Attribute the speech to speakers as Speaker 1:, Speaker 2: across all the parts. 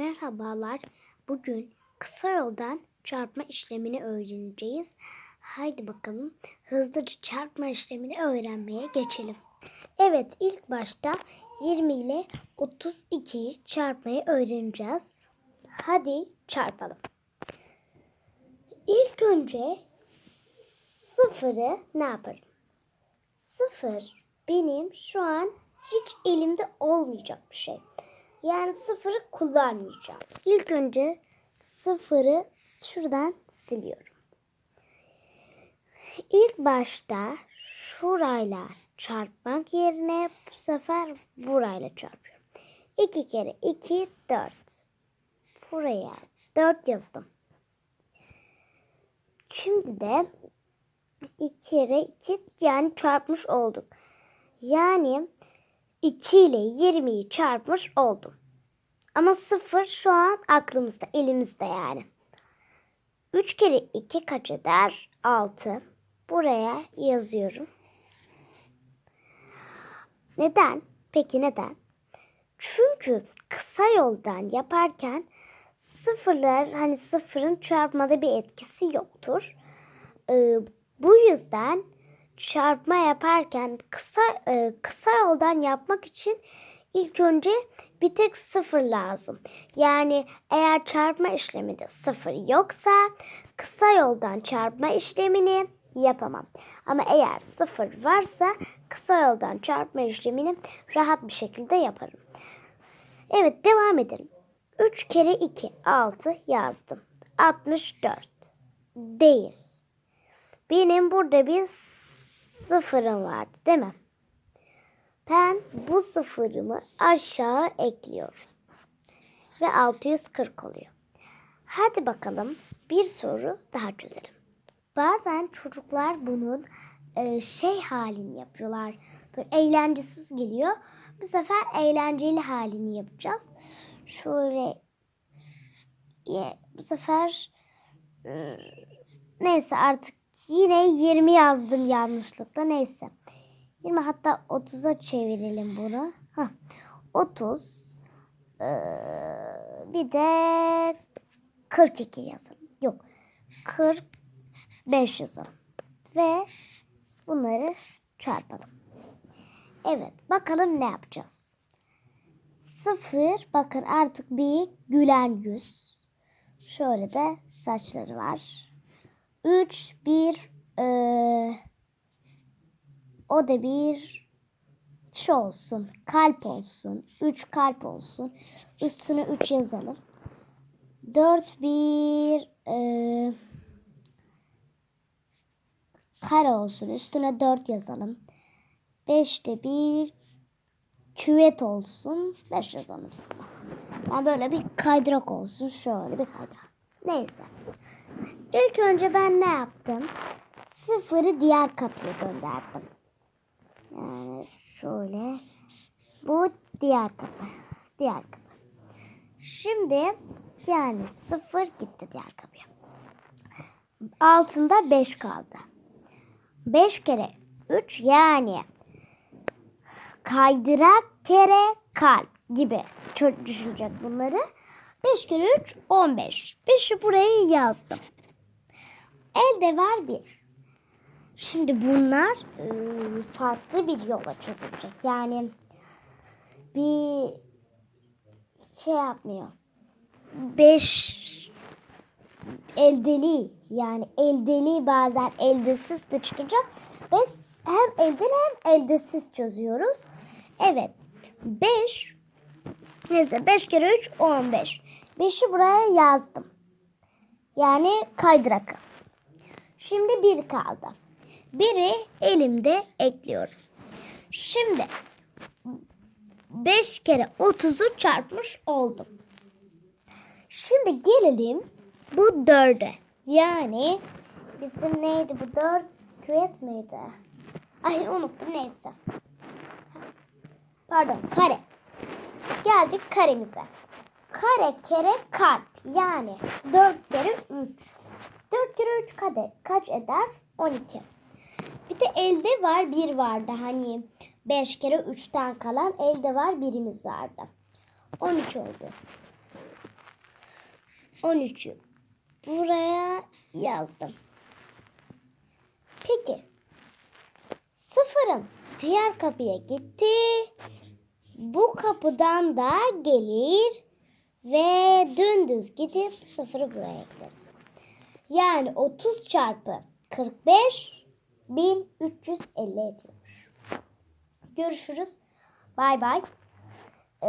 Speaker 1: Merhabalar. Bugün kısa yoldan çarpma işlemini öğreneceğiz. Haydi bakalım hızlıca çarpma işlemini öğrenmeye geçelim. Evet ilk başta 20 ile 32'yi çarpmayı öğreneceğiz. Hadi çarpalım. İlk önce sıfırı ne yaparım? Sıfır benim şu an hiç elimde olmayacak bir şey. Yani sıfırı kullanmayacağım. İlk önce sıfırı şuradan siliyorum. İlk başta şurayla çarpmak yerine bu sefer burayla çarpıyorum. 2 kere 2 4. Buraya 4 yazdım. Şimdi de 2 kere 2 yani çarpmış olduk. Yani 2 ile 20'yi çarpmış oldum. Ama 0 şu an aklımızda, elimizde yani. 3 kere 2 kaç eder? 6. Buraya yazıyorum. Neden? Peki neden? Çünkü kısa yoldan yaparken sıfırlar hani sıfırın çarpmada bir etkisi yoktur. Ee, bu yüzden çarpma yaparken kısa e, kısa yoldan yapmak için ilk önce bir tek sıfır lazım. Yani eğer çarpma işleminde sıfır yoksa kısa yoldan çarpma işlemini yapamam. Ama eğer sıfır varsa kısa yoldan çarpma işlemini rahat bir şekilde yaparım. Evet devam edelim. 3 kere 2 6 yazdım. 64 değil. Benim burada bir sıfırım vardı değil mi? Ben bu sıfırımı aşağı ekliyorum. Ve 640 oluyor. Hadi bakalım bir soru daha çözelim. Bazen çocuklar bunun e, şey halini yapıyorlar. Böyle eğlencesiz geliyor. Bu sefer eğlenceli halini yapacağız. Şöyle e, bu sefer e, neyse artık yine 20 yazdım yanlışlıkla neyse. 20 hatta 30'a çevirelim bunu. Heh, 30 ee, bir de 42 yazalım. Yok 45 yazalım. Ve bunları çarpalım. Evet bakalım ne yapacağız. Sıfır bakın artık bir gülen yüz. Şöyle de saçları var. 3 bir ee, o da bir şu olsun. Kalp olsun. 3 kalp olsun. Üstüne 3 yazalım. 4 bir ee, kare olsun. Üstüne 4 yazalım. 5 de bir küvet olsun. 5 yazalım üstüne. Yani böyle bir kaydırak olsun. Şöyle bir kaydırak. Neyse. İlk önce ben ne yaptım? Sıfırı diğer kapıya gönderdim. Yani şöyle. Bu diğer kapı. Diğer kapı. Şimdi yani sıfır gitti diğer kapıya. Altında 5 kaldı. 5 kere 3 yani kaydırak kere kalp gibi düşünecek bunları. 5 kere 3 15. 5'i buraya yazdım. Elde var 1. Şimdi bunlar e, farklı bir yola çözülecek. Yani bir şey yapmıyor. 5 eldeli yani eldeli bazen eldesiz de çıkacak. Biz hem eldeli hem eldesiz çözüyoruz. Evet. 5 neyse 5 kere 3 15. 5'i buraya yazdım. Yani kaydırakı. Şimdi bir kaldı. Biri elimde ekliyorum. Şimdi 5 kere 30'u çarpmış oldum. Şimdi gelelim bu 4'e. Yani bizim neydi bu 4 küvet miydi? Ay unuttum neyse. Pardon kare. Geldik karemize. Kare kere kalp yani 4 kere 3. 4 kere 3 kade kaç eder? 12. Bir de elde var bir vardı hani 5 kere 3'ten kalan elde var birimiz vardı. 13 oldu. 13'ü buraya yazdım. Peki sıfırım diğer kapıya gitti. Bu kapıdan da gelir ve dümdüz gidip sıfırı buraya ekleriz. Yani 30 çarpı 45 1350 ediyormuş. Görüşürüz. Bay bay. Ee,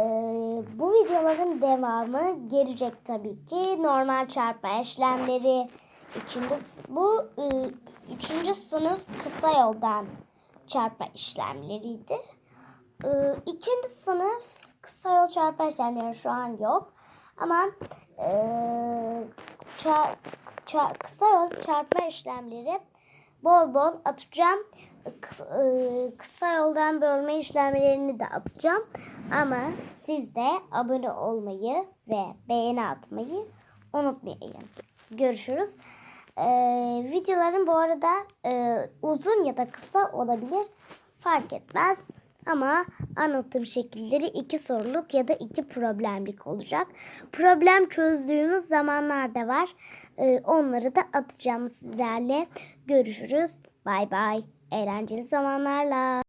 Speaker 1: bu videoların devamı gelecek tabii ki. Normal çarpma işlemleri. Üçüncü, bu üçüncü sınıf kısa yoldan çarpma işlemleriydi. Ee, ikinci sınıf kısa yol çarpma işlemleri şu an yok. Ama e, çar- çar- kısa yol çarpma işlemleri bol bol atacağım. Kısa, e, kısa yoldan bölme işlemlerini de atacağım. Ama siz de abone olmayı ve beğeni atmayı unutmayın. Görüşürüz. Ee, videolarım bu arada e, uzun ya da kısa olabilir. Fark etmez. Ama anlattığım şekilleri iki soruluk ya da iki problemlik olacak. Problem çözdüğümüz zamanlar da var. Ee, onları da atacağım sizlerle. Görüşürüz. Bay bay. Eğlenceli zamanlarla.